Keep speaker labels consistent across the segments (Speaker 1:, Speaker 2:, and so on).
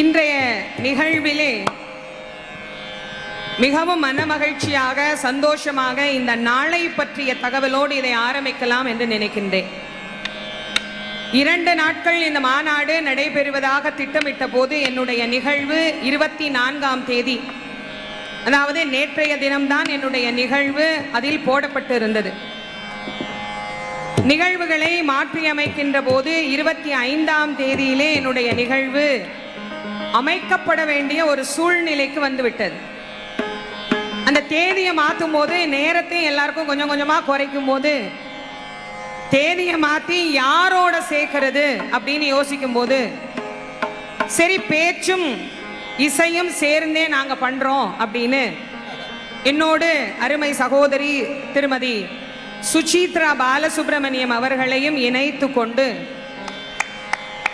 Speaker 1: இன்றைய நிகழ்விலே மிகவும் மனமகிழ்ச்சியாக சந்தோஷமாக இந்த நாளை பற்றிய தகவலோடு இதை ஆரம்பிக்கலாம் என்று நினைக்கின்றேன். இரண்டு நாட்கள் இந்த மாநாடு நடைபெறுவதாக திட்டமிட்ட போது என்னுடைய நிகழ்வு இருபத்தி நான்காம் தேதி. அதாவது நேற்றைய தினம்தான் என்னுடைய நிகழ்வு அதில் போடப்பட்டு இருந்தது நிகழ்வுகளை மாற்றியமைக்கின்ற போது இருபத்தி ஐந்தாம் தேதியிலே என்னுடைய நிகழ்வு அமைக்கப்பட வேண்டிய ஒரு சூழ்நிலைக்கு வந்துவிட்டது. அந்த தேதியை மாற்றும் போது நேரத்தை எல்லாருக்கும் கொஞ்சம் கொஞ்சமாக குறைக்கும் போது தேதியை மாற்றி யாரோட சேர்க்கறது அப்படின்னு யோசிக்கும் போது சரி பேச்சும் இசையும் சேர்ந்தே நாங்கள் பண்ணுறோம் அப்படின்னு என்னோடு அருமை சகோதரி திருமதி சுசித்ரா பாலசுப்ரமணியம் அவர்களையும் இணைத்து கொண்டு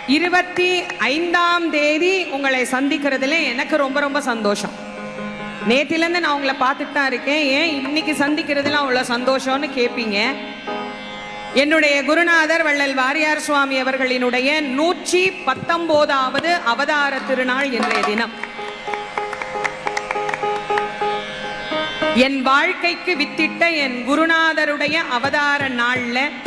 Speaker 1: இருபத்தி ஐந்தாம் தேதி உங்களை சந்திக்கிறதுல எனக்கு ரொம்ப ரொம்ப சந்தோஷம். நேத்திலேருந்து நான் உங்களை பார்த்துட்டு தான் இருக்கேன். ஏன் இன்னைக்கு சந்திக்கிறதுல அவ்வளோ சந்தோஷம்னு கேட்பீங்க என்னுடைய குருநாதர் வள்ளல் வாரியார் சுவாமி அவர்களினுடைய நூற்றி பத்தொன்பதாவது அவதார திருநாள் இன்றைய தினம். என் வாழ்க்கைக்கு வித்திட்ட என் குருநாதருடைய அவதார நாளில்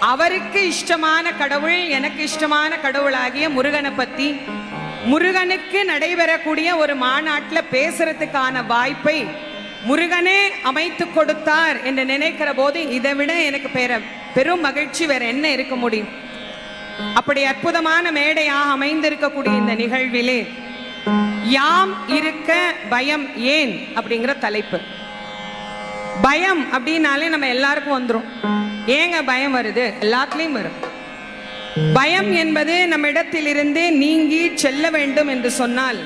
Speaker 1: அவருக்கு இஷ்டமான கடவுள் எனக்கு இஷ்டமான கடவுளாகிய முருகனை பத்தி முருகனுக்கு நடைபெறக்கூடிய ஒரு மாநாட்டில் பேசுறதுக்கான வாய்ப்பை முருகனே அமைத்து கொடுத்தார் என்று நினைக்கிற போது இதை விட எனக்கு பெற பெரும் மகிழ்ச்சி வேற என்ன இருக்க முடியும்? அப்படி அற்புதமான மேடையாக அமைந்திருக்கக்கூடிய இந்த நிகழ்விலே யாம் இருக்க பயம் ஏன்? அப்படிங்கிற தலைப்பு. பயம் அப்படின்னாலே நம்ம எல்லாருக்கும் வந்துரும். ஏங்க பயம் வருது? எல்லாத்துலேயும் வரும். பயம் என்பது நம்ம இடத்திலிருந்து நீங்கி செல்ல வேண்டும் என்று சொன்னால்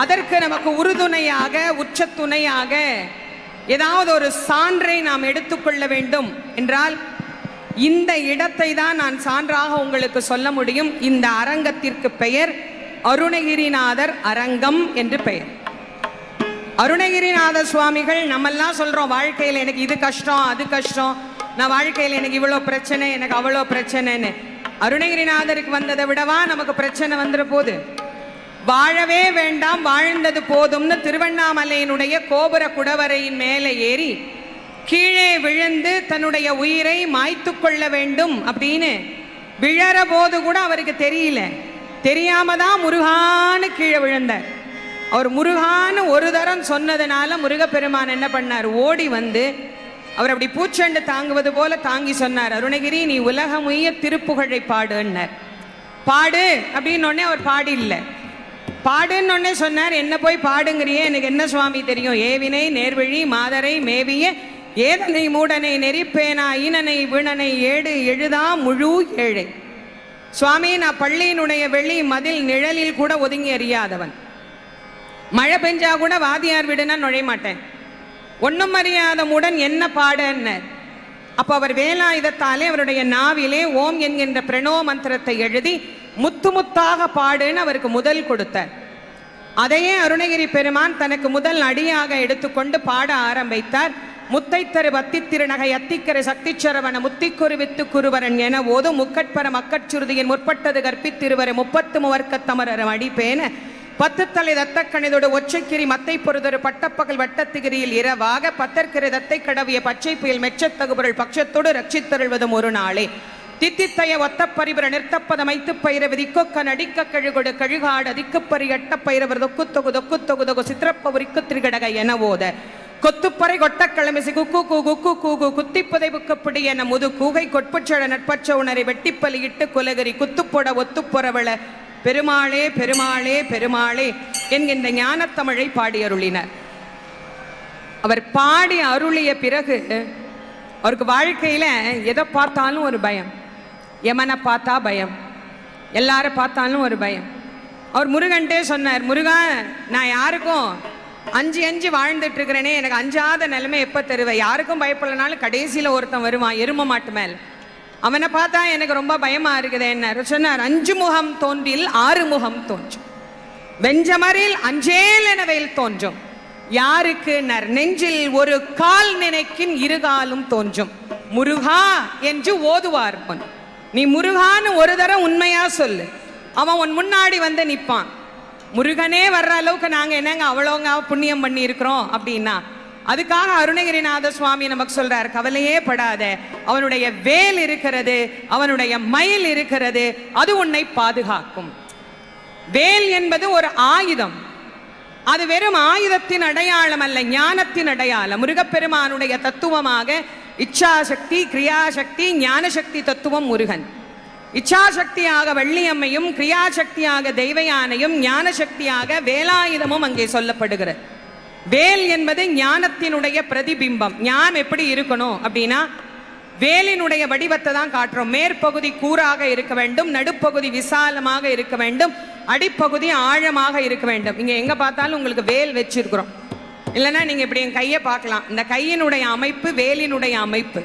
Speaker 1: அதற்கு நமக்கு உறுதுணையாக உச்ச துணையாக ஏதாவது ஒரு சான்றை நாம் எடுத்துக்கொள்ள வேண்டும் என்றால் இந்த இடத்தை தான் நான் சான்றாக உங்களுக்கு சொல்ல முடியும். இந்த அரங்கத்திற்கு பெயர் அருணகிரிநாதர் அரங்கம் என்று பெயர். அருணகிரிநாத சுவாமிகள் நம்மெல்லாம் சொல்றோம் வாழ்க்கையில் எனக்கு இது கஷ்டம் அது கஷ்டம். நான் வாழ்க்கையில் எனக்கு இவ்வளோ பிரச்சனை எனக்கு அவ்வளோ பிரச்சனைன்னு. அருணகிரிநாதருக்கு வந்ததை விடவா நமக்கு பிரச்சனை வந்துட போகுது வாழவே வேண்டாம் வாழ்ந்தது போதும்னு திருவண்ணாமலையினுடைய கோபுர குடவரையின் மேலே ஏறி கீழே விழுந்து தன்னுடைய உயிரை மாய்த்து கொள்ள வேண்டும் அப்படின்னு விழற போது கூட அவருக்கு தெரியல. தெரியாம தான் முருகான்னு கீழே விழுந்தார். அவர் முருகான்னு ஒரு தரம் சொன்னதுனால முருகப்பெருமான் என்ன பண்ணார்? ஓடி வந்து அவர் அப்படி பூச்செண்டு தாங்குவது போல தாங்கி சொன்னார் அருணகிரி நீ உலகமுய்ய திருப்புகழை பாடுன்னார். பாடு அப்படின்னு அவர் பாடி பாடுன்னு பாடுன்னொன்னே சொன்னார் என்ன போய் பாடுங்கிறியே? எனக்கு என்ன சுவாமி தெரியும்? ஏவினை நேர்வழி மாதரை மேவிய ஏதனை மூடனை நெறிப்பேனா ஈனனை வீணனை ஏடு எழுதா முழு ஏழை. சுவாமி நான் பள்ளியினுடைய வெளி மதில் நிழலில் கூட ஒதுங்கி அறியாதவன். மழை பெஞ்சா கூட வாதியார் வீடுனா நுழைய மாட்டேன் ஒன்றும் அறியாத முடன் என்ன பாடன்னு அப்போ அவர் வேலாயுதத்தாலே அவருடைய நாவிலே ஓம் என்கின்ற பிரணோ மந்திரத்தை எழுதி முத்து முத்தாக பாடுன்னு அவருக்கு முதல் கொடுத்தார். அதையே அருணகிரி பெருமான் தனக்கு முதல் அடியாக எடுத்துக்கொண்டு பாட ஆரம்பித்தார். முத்தைத்தரு வத்தி திருநகை அத்திக்கரை சக்தி சரவண முத்திக்குரு வித்து குருவரன் என ஓதும் முக்கட்பர மக்கட்சுருதியின் முற்பட்டது கற்பித்திருவரை முப்பத்து முவர்க்கத்தமரர் அடிப்பேன பத்து தலை தத்தக்கணிதோடு ஒற்றைக்கிரி மத்தை பொறுதொரு பட்டப்பகல் வட்டத்திகிரியில் இரவாக பத்தற்கிரி தத்தை கடவிய பச்சை புயல் மெச்சத்தகுபொருள் பட்சத்தோடு ரட்சித்தருள்வதும் ஒரு நாளே. தித்தித்தைய ஒத்த பரிபுர நிறுத்தப்பத மைத்து பயிரவு திக்கொக்க நடிக்க கழுகொடு கழுகாடு திக்குப்பறி எட்ட பயிரவர் தொக்கு தொகு தொக்கு தொகு தொகு சித்திரப்பவுரிக்கு திரிகடக என ஓத. கொத்துப்பறை கொட்டக்கிழமிசை குக்கு கூ குக்கு கூகு குத்திப்பதை புக்கப்பிடி என முது கூகை கொட்புச்சழ நட்பச்ச உணரை வெட்டிப்பலியிட்டு குலகரி குத்துப்பொட ஒத்துப்பொறவள பெருமாளே பெருமாளே பெருமாளே என்கின்ற ஞானத்தமிழை பாடியருளினர். அவர் பாடி அருளிய பிறகு அவருக்கு வாழ்க்கையில் எதை பார்த்தாலும் ஒரு பயம். யமனை பார்த்தா பயம். எல்லாரை பார்த்தாலும் ஒரு பயம். அவர் முருகன்ட்டே சொன்னார் முருகா நான் யாருக்கும் அஞ்சு அஞ்சு வாழ்ந்துட்டு இருக்கிறேனே எனக்கு அஞ்சாத நிலைமை எப்போ தருவேன் யாருக்கும் பயப்படலனாலும் கடைசியில் ஒருத்தன் வருவான் எரும மாட்டு மேல். அவனை பார்த்தா எனக்கு ரொம்ப பயமா இருக்குது என்ன சொன்னார் அஞ்சு முகம் தோன்றில் ஆறு முகம் தோன்றும். வெஞ்சமரில் அஞ்சேல் எனவையில் தோன்றும். யாருக்கு நர் நெஞ்சில் ஒரு கால் நினைக்கின் இருகாலும் தோன்றும். முருகா என்று ஓதுவார் பொன் நீ முருகான்னு ஒரு தரம் உண்மையா சொல்லு. அவன் உன் முன்னாடி வந்து நிற்பான். முருகனே வர்ற அளவுக்கு நாங்கள் என்னங்க அவ்வளோங்க புண்ணியம் பண்ணியிருக்கிறோம் அப்படின்னா அதுக்காக அருணகிரிநாத சுவாமி நமக்கு சொல்றார் கவலையே படாத. அவனுடைய வேல் இருக்கிறது அவனுடைய மயில் இருக்கிறது அது உன்னை பாதுகாக்கும். வேல் என்பது ஒரு ஆயுதம். அது வெறும் ஆயுதத்தின் அடையாளம் அல்ல ஞானத்தின் அடையாளம். முருகப்பெருமானுடைய தத்துவமாக இச்சாசக்தி கிரியாசக்தி ஞானசக்தி தத்துவம் முருகன். இச்சாசக்தியாக வள்ளியம்மையும் கிரியாசக்தியாக தெய்வயானையும் ஞானசக்தியாக வேலாயுதமும் அங்கே சொல்லப்படுகிறது. வேல் என்பது ஞானத்தினுடைய பிரதிபிம்பம். ஞானம் எப்படி இருக்கணும் அப்படின்னா வேலினுடைய வடிவத்தை தான் காட்டுறோம். மேற்பகுதி கூறாக இருக்க வேண்டும் நடுப்பகுதி விசாலமாக இருக்க வேண்டும் அடிப்பகுதி ஆழமாக இருக்க வேண்டும். இங்க எங்க பார்த்தாலும் உங்களுக்கு வேல் வச்சிருக்கிறோம். இல்லைன்னா நீங்க இப்படி என் கையை பார்க்கலாம். இந்த கையினுடைய அமைப்பு வேலினுடைய அமைப்பு.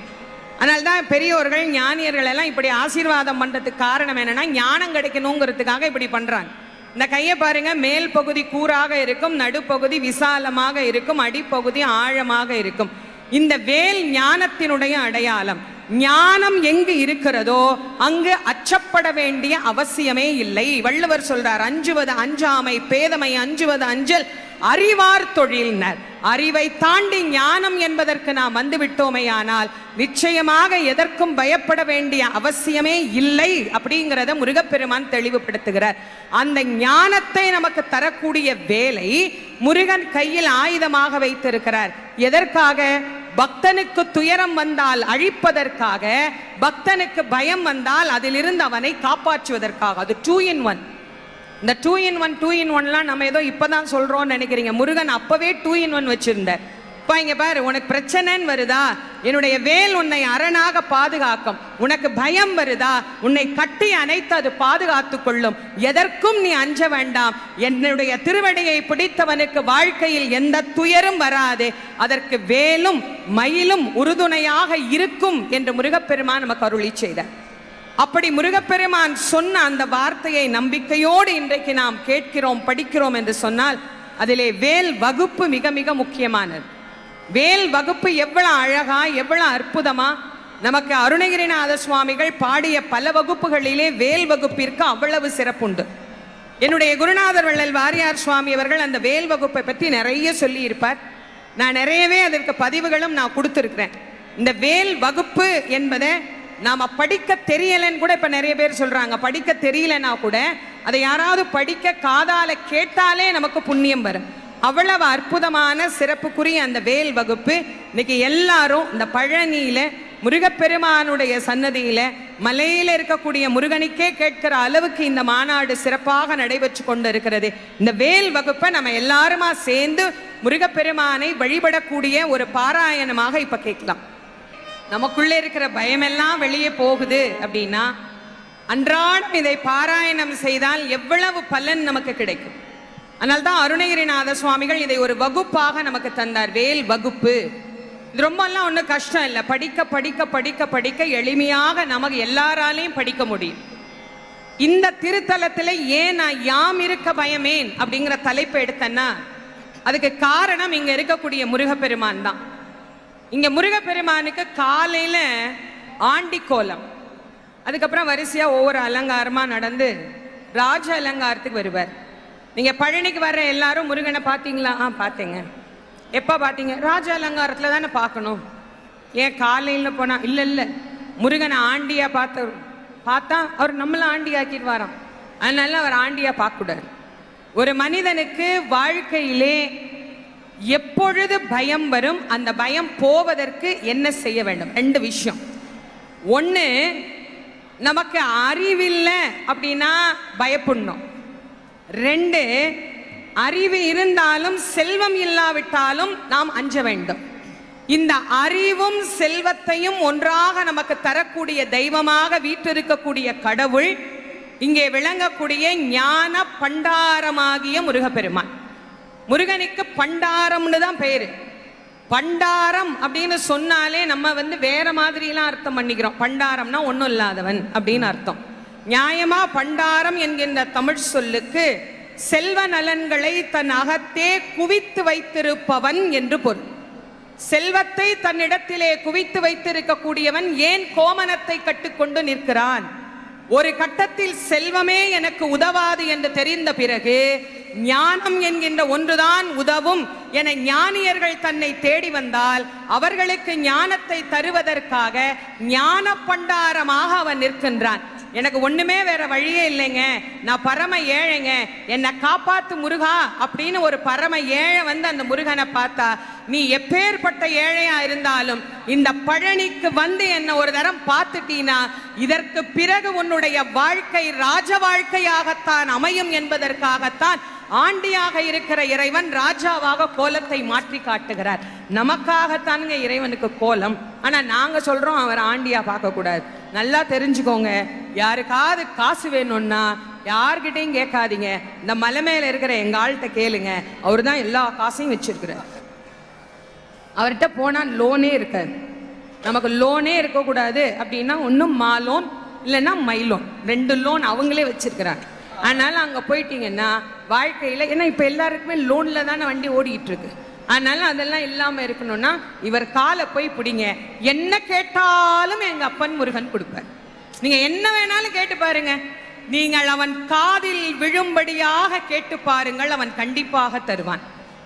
Speaker 1: அதனால தான் பெரியோர்கள் ஞானியர்கள் எல்லாம் இப்படி ஆசீர்வாதம் பண்றதுக்கு காரணம் என்னன்னா ஞானம் கிடைக்கணுங்கிறதுக்காக இப்படி பண்றாங்க. இந்த கையை பாருங்க மேல் பகுதி கூறாக இருக்கும் நடுப்பகுதி விசாலமாக இருக்கும் அடிப்பகுதி ஆழமாக இருக்கும். இந்த வேல் ஞானத்தினுடைய அடையாளம் ஞானம் எங்கு இருக்கிறதோ அங்கு அச்சப்பட வேண்டிய அவசியமே இல்லை. வள்ளுவர் சொல்றார் அஞ்சுவது அஞ்சாமை பேதமை அஞ்சுவது அஞ்சல் அறிவார் தொழில்னர். அறிவை தாண்டி ஞானம் என்பதற்கு நாம் வந்துவிட்டோமேயானால் நிச்சயமாக எதற்கும் பயப்பட வேண்டிய அவசியமே இல்லை அப்படிங்கிறத முருகப்பெருமான் தெளிவுபடுத்துகிறார். அந்த ஞானத்தை நமக்கு தரக்கூடிய வேலை முருகன் கையில் ஆயுதமாக வைத்திருக்கிறார். எதற்காக? பக்தனுக்கு துயரம் வந்தால் அழிப்பதற்காக பக்தனுக்கு பயம் வந்தால் அதிலிருந்து அவனை காப்பாற்றுவதற்காக. அது டூ இன் ஒன் இந்த two in one two in ஒன்லாம் நம்ம ஏதோ இப்பதான் சொல்றோம்னு நினைக்கிறீங்க. முருகன் அப்பவே டூ இன் ஒன் வச்சிருந்தார். இப்போ இங்க பாரு உனக்கு பிரச்சனைன்னு வருதா? என்னுடைய வேல் உன்னை அரணாக பாதுகாக்கும். உனக்கு பயம் வருதா? உன்னை கட்டி அணைத்து அது பாதுகாத்து கொள்ளும். எதற்கும் நீ அஞ்ச வேண்டாம். என்னுடைய திருவடியை பிடித்தவனுக்கு வாழ்க்கையில் எந்த துயரும் வராது. அதற்கு வேலும் மயிலும் உறுதுணையாக இருக்கும் என்று முருகப்பெருமான் நமக்கு அருளி செய்தார். அப்படி முருகப்பெருமான் சொன்ன அந்த வார்த்தையை நம்பிக்கையோடு இன்றைக்கு நாம் கேட்கிறோம் படிக்கிறோம் என்று சொன்னால் அதிலே வேல் வகுப்பு மிக மிக முக்கியமானது. வேல் வகுப்பு எவ்வளவு அழகா எவ்வளவு அற்புதமா. நமக்கு அருணகிரிநாத சுவாமிகள் பாடிய பல வகுப்புகளிலே வேல் வகுப்பிற்கு அவ்வளவு சிறப்புண்டு. என்னுடைய குருநாதர் வள்ளல் வாரியார் சுவாமி அவர்கள் அந்த வேல் வகுப்பை பற்றி நிறைய சொல்லி இருப்பார் நான் நிறையவே அதற்கு பதிவுகளும் நான் கொடுத்துருக்கிறேன். இந்த வேல் வகுப்பு என்பதை நாம படிக்க தெரியலன்னு கூட இப்ப நிறைய பேர் சொல்றாங்க. படிக்க தெரியலன்னா கூட அதை யாராவது படிக்க காதால கேட்டாலே நமக்கு புண்ணியம் வரும். அவ்வளவு அற்புதமான சிறப்புக்குரிய அந்த வேல் வகுப்பு இன்னைக்கு எல்லாரும் இந்த பழனியில முருகப்பெருமானுடைய சன்னதியில மலையில இருக்கக்கூடிய முருகனுக்கே கேட்கிற அளவுக்கு இந்த மாநாடு சிறப்பாக நடைபெற்று கொண்டு இருக்கிறது. இந்த வேல் வகுப்பை நம்ம எல்லாருமா சேர்ந்து முருகப்பெருமானை வழிபடக்கூடிய ஒரு பாராயணமாக இப்ப கேட்கலாம். நமக்குள்ளே இருக்கிற பயமெல்லாம் வெளியே போகுது அப்படின்னா அன்றாடம் இதை பாராயணம் செய்தால் எவ்வளவு பலன் நமக்கு கிடைக்கும். அதனால்தான் அருணகிரிநாத சுவாமிகள் இதை ஒரு வகுப்பாக நமக்கு தந்தார். வேல் வகுப்பு. இது ரொம்பலாம் ஒன்றும் கஷ்டம் இல்லை. படிக்க படிக்க படிக்க படிக்க எளிமையாக நமக்கு எல்லாராலையும் படிக்க முடியும். இந்த திருத்தலத்தில் ஏன் நான் யாம் இருக்க பயமேன் அப்படிங்கிற தலைப்பு எடுத்தேன்னா அதுக்கு காரணம் இங்கே இருக்கக்கூடிய முருகப்பெருமான் தான். இங்க முருகப்பெருமானுக்கு காலையில ஆண்டி கோலம் அதுக்கப்புறம் வரிசையா ஒவ்வொரு அலங்காரமா நடந்து ராஜ அலங்காரத்துக்கு வருவார். நீங்க பழனிக்கு வர்ற எல்லாரும் முருகனை பார்த்தீங்களா ஆ பார்த்தேங்க எப்ப பார்த்தீங்க ராஜ அலங்காரத்துல தானே பார்க்கணும் ஏன் காலையில போனா? இல்ல இல்ல. முருகனை ஆண்டியா பார்த்த பார்த்தா அவர் நம்மளை ஆண்டி ஆக்கிடுவாராம். அதனால அவர் ஆண்டியா பார்க்கக்கூடாது. ஒரு மனிதனுக்கு வாழ்க்கையிலே எப்பொழுது பயம் வரும் அந்த பயம் போவதற்கு என்ன செய்ய வேண்டும்? ரெண்டு விஷயம். ஒன்று நமக்கு அறிவில்லை அப்படின்னா பயப்படணும். ரெண்டு அறிவு இருந்தாலும் செல்வம் இல்லாவிட்டாலும் நாம் அஞ்ச வேண்டும். இந்த அறிவும் செல்வத்தையும் ஒன்றாக நமக்கு தரக்கூடிய தெய்வமாக வீற்றிருக்கக்கூடிய கடவுள் இங்கே விளங்கக்கூடிய ஞான பண்டாரமாகிய முருகப்பெருமான். முருகனுக்கு பண்டாரம்னு தான் பெயர் பண்டாரம் அப்படின்னு சொன்னாலே நம்ம வந்து வேற மாதிரிலாம் அர்த்தம் பண்ணிக்கிறோம். பண்டாரம்னா ஒன்றும் இல்லாதவன் அப்படின்னு அர்த்தம். நியாயமா பண்டாரம் என்கின்ற தமிழ் சொல்லுக்கு செல்வ நலன்களை தன் அகத்தே குவித்து வைத்திருப்பவன் என்று பொருள். செல்வத்தை தன்னிடத்திலே குவித்து வைத்திருக்கக்கூடியவன் ஏன் கோமனத்தை கட்டுக்கொண்டு நிற்கிறான்? ஒரு கட்டத்தில் செல்வமே எனக்கு உதவாது என்று தெரிந்த பிறகு ஞானம் என்கின்ற ஒன்றுதான் உதவும் என ஞானியர்கள் தன்னை தேடி வந்தால் அவர்களுக்கு ஞானத்தை தருவதற்காக ஞான பண்டாரமாக அவன் நிற்கின்றான். எனக்கு ஒண்ணுமே வேற வழியே இல்லைங்க. நான் பரம ஏழைங்க. என்னை காப்பாத்து முருகா அப்படின்னு ஒரு பரம ஏழை வந்து அந்த முருகனை பார்த்தா நீ எப்பேற்பட்ட ஏழையா இருந்தாலும் இந்த பழனிக்கு வந்து என்ன ஒரு தரம் பார்த்துட்டீனா இதற்கு பிறகு உன்னுடைய வாழ்க்கை ராஜ வாழ்க்கையாகத்தான் அமையும் என்பதற்காகத்தான் ஆண்டியாக இருக்கிற இறைவன் ராஜாவாக கோலத்தை மாற்றி காட்டுகிறார். நமக்காகத்தானுங்க இறைவனுக்கு கோலம். ஆனா நாங்க சொல்றோம் அவர் ஆண்டியா பார்க்க கூடாது நல்லா தெரிஞ்சுக்கோங்க. யாருக்காவது காசு வேணும்னா யார்கிட்டையும் கேட்காதீங்க. இந்த மலை மேல இருக்கிற எங்க ஆள்கிட்ட கேளுங்க. அவர் தான் எல்லா காசையும் வச்சிருக்கிறார். அவர்கிட்ட போனா லோனே இருக்காது. நமக்கு லோனே இருக்கக்கூடாது அப்படின்னா ஒன்றும் மா லோன் இல்லைன்னா மை லோன். ரெண்டு லோன் அவங்களே வச்சிருக்கிறாங்க. அதனால அங்க போயிட்டீங்கன்னா வாழ்க்கையில ஏன்னா இப்ப எல்லாருக்குமே லோன்ல தானே வண்டி ஓடிக்கிட்டு இருக்கு. அதனால அதெல்லாம் இல்லாம இருக்கணும்னா இவர் காலை போய் பிடிங்க. என்ன கேட்டாலும் எங்க அப்பன் முருகன் கொடுப்பார். நீங்க என்ன வேணாலும் கேட்டு பாருங்க. நீங்கள் அவன் காதில் விழும்படியாக கேட்டு பாருங்கள் அவன் கண்டிப்பாக தருவான்.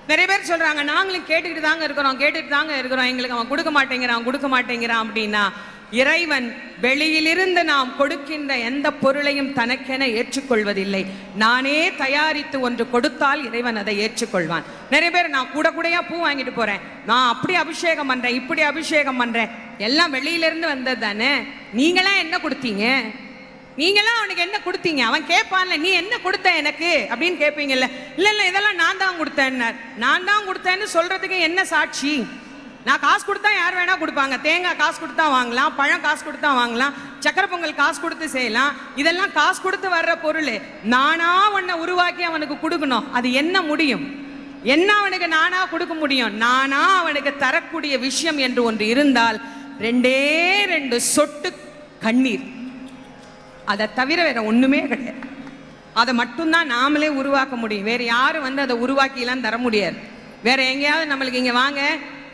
Speaker 1: நிறைய பேர் சொல்றாங்க நாங்களும் கேட்டுக்கிட்டு தாங்க இருக்கிறோம் கேட்டுட்டு தாங்க இருக்கிறோம். எங்களுக்கு அவன் கொடுக்க மாட்டேங்கிறான் கொடுக்க மாட்டேங்கிறான் அப்படின்னா இறைவன் வெளியிலிருந்து நாம் கொடுக்கின்ற எந்த பொருளையும் தனக்கென ஏற்றுக்கொள்வதில்லை. நானே தயாரித்து ஒன்று கொடுத்தால் இறைவன் அதை ஏற்றுக்கொள்வான். நிறைய பேர் நான் கூட கூடயா பூ வாங்கிட்டு போறேன். நான் அப்படி அபிஷேகம் பண்றேன் இப்படி அபிஷேகம் பண்றேன். எல்லாம் வெளியிலிருந்து வந்தது தானே? நீங்களாம் என்ன கொடுத்தீங்க? நீங்களாம் அவனுக்கு என்ன கொடுத்தீங்க? அவன் கேட்பான்ல நீ என்ன கொடுத்த எனக்கு? அப்படின்னு கேட்பீங்கல்ல. இல்ல இல்ல இதெல்லாம் நான் தான் கொடுத்தேன்னார். நான் தான் கொடுத்தேன்னு சொல்றதுக்கு என்ன சாட்சி? நான் காசு கொடுத்தா யார் வேணா கொடுப்பாங்க. தேங்காய் காசு கொடுத்தா வாங்கலாம் பழம் காசு கொடுத்தா வாங்கலாம் சக்கரை பொங்கல் காசு கொடுத்து செய்யலாம். இதெல்லாம் காசு கொடுத்து வர்ற பொருள். நானா உன்னை உருவாக்கி அவனுக்கு கொடுக்கணும். அது என்ன முடியும்? என்ன அவனுக்கு நானா கொடுக்க முடியும்? நானா அவனுக்கு தரக்கூடிய விஷயம் என்று ஒன்று இருந்தால் ரெண்டே ரெண்டு சொட்டு கண்ணீர். அதை தவிர வேற ஒண்ணுமே கிடையாது. அதை மட்டும்தான் நாமளே உருவாக்க முடியும். வேற யாரும் வந்து அதை உருவாக்கிலாம் தர முடியாது. வேற எங்கேயாவது நம்மளுக்கு இங்க வாங்க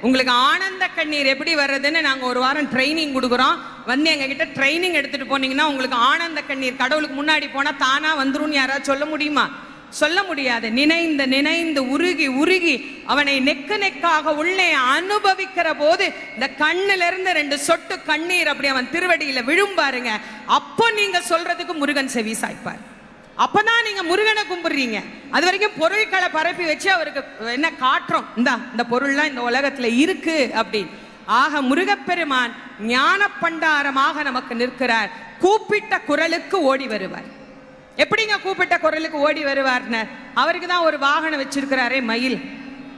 Speaker 1: உங்களுக்கு ஆனந்த கண்ணீர் எப்படி வர்றதுன்னு நாங்கள் ஒரு வாரம் ட்ரைனிங் கொடுக்குறோம். வந்து எங்க கிட்ட ட்ரைனிங் எடுத்துட்டு போனீங்கன்னா உங்களுக்கு ஆனந்த கண்ணீர். கடவுளுக்கு முன்னாடி போனா தானா வந்துரும்னு யாராவது சொல்ல முடியுமா? சொல்ல முடியாது. நினைந்து நினைந்து உருகி உருகி அவனை நெக்கு நெக்காக உள்ளே அனுபவிக்கிற போது இந்த கண்ணுல இருந்து ரெண்டு சொட்டு கண்ணீர் அப்படி அவன் திருவடியில விழும் பாருங்க. அப்போ நீங்க சொல்றதுக்கு முருகன் செவி சாய்ப்பார். அப்பதான் நீங்க முருகனை கும்பிடுறீங்க. அது வரைக்கும் பொருட்களை பரப்பி வச்சு அவருக்கு என்ன காட்டுறோம் இந்தா இந்த பொருள்லாம் இந்த உலகத்துல இருக்கு அப்படின்னு. ஆக முருகப்பெருமான் ஞான பண்டாரமாக நமக்கு நிற்கிறார். கூப்பிட்ட குரலுக்கு ஓடி வருவார். எப்படிங்க கூப்பிட்ட குரலுக்கு ஓடி வருவார்னு? அவருக்கு தான் ஒரு வாகனம் வச்சிருக்கிறாரே மயில்.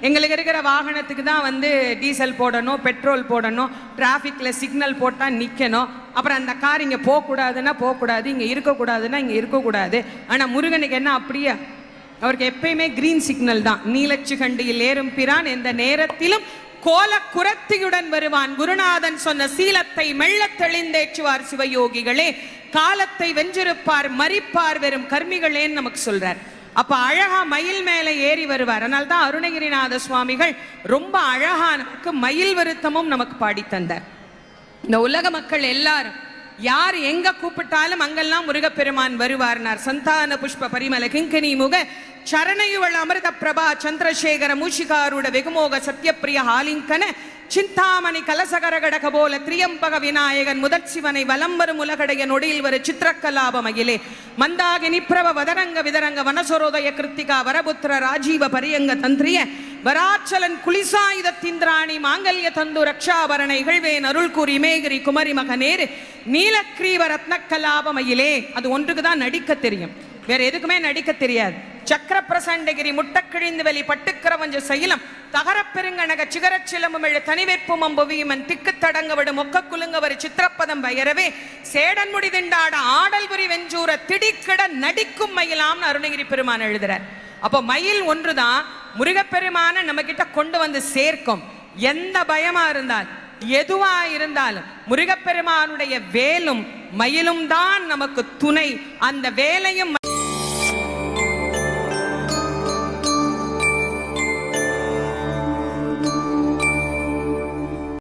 Speaker 1: எங்களுக்கு இருக்கிற வாகனத்துக்கு தான் வந்து டீசல் போடணும் பெட்ரோல் போடணும் டிராஃபிக்கில் சிக்னல் போட்டால் நிற்கணும் அப்புறம் அந்த கார் இங்கே போகக்கூடாதுன்னா போகக்கூடாது இங்கே இருக்கக்கூடாதுன்னா இங்கே இருக்கக்கூடாது. ஆனால் முருகனுக்கு என்ன அப்படியே? அவருக்கு எப்பயுமே கிரீன் சிக்னல் தான். நீலச்சுகண்டியில் ஏறும் பிரான் எந்த நேரத்திலும் கோல குரத்தியுடன் வருவான். குருநாதன் சொன்ன சீலத்தை மெல்லத் தெளிந்தேற்றுவார் சிவயோகிகளே. காலத்தை வென்றிருப்பார் மறிப்பார் வெறும் கர்மிகளேன்னு நமக்கு சொல்றார். அப்ப அழகா மயில் மேல ஏறி வருவார். அதனால தான் அருணகிரிநாத சுவாமிகள் ரொம்ப அழகா நமக்கு மயில் வருத்தமும் நமக்கு பாடித்தந்தார் இந்த உலக மக்கள் எல்லாரும் யார் எங்க கூப்பிட்டாலும் அங்கெல்லாம் முருகப்பெருமான் வருவார்னார் சந்தான புஷ்ப பரிமல கிங்கனி முக சரணையுவள் அமிர்த பிரபா சந்திரசேகர மூஷிகாருட வெகுமோக சத்யப்பிரிய ஹாலிங்கன சிந்தாமணி கலசகரகடக போல திரியம்பக விநாயகன் முதற் சிவனை வலம் வரும் உலகடைய நொடியில் வரு சித்திரக்கலாப மகிலே மந்தாகினி பிரப வதரங்க விதரங்க வனசரோதய கிருத்திகா வரபுத்திர ராஜீவ பரியங்க தந்திரிய. வராச்சலன் குலிசாயுதத்திந்திராணி மாங்கல்ய தந்து ரக்ஷாபரண இகழ்வேன் அருள் கூறி மேகிரி குமரி மகனேரு நீலக்ரீவ ரத்னக்கலாப மயிலே அது ஒன்றுக்கு தான் நடிக்க தெரியும். வேற எதுக்குமே நடிக்க தெரியாது. சக்கர பிரசண்டகிரி முட்டக்கிழிந்து வெளி பட்டுக்கிறவஞ்ச சைலம் தகரப் பெருங்கனக சிகரச் சிலம்புமிழ தனிவேற்பும் அம்புவியுமன் திக்கு தடங்க விடு மொக்க குலுங்கவர் சித்திரப்பதம் பயரவே சேடன் முடி திண்டாட ஆடல் புரி வெஞ்சூர திடிக்கிட நடிக்கும் மயிலாம்னு அருணகிரி பெருமான் எழுதுறார். அப்போ மயில் ஒன்றுதான் முருகப்பெருமான நம்ம கிட்ட கொண்டு வந்து சேர்க்கும். எந்த பயமா இருந்தால் எதுவா இருந்தாலும் முருகப்பெருமானுடைய வேலும் மயிலும் தான் நமக்கு துணை. அந்த வேலையும்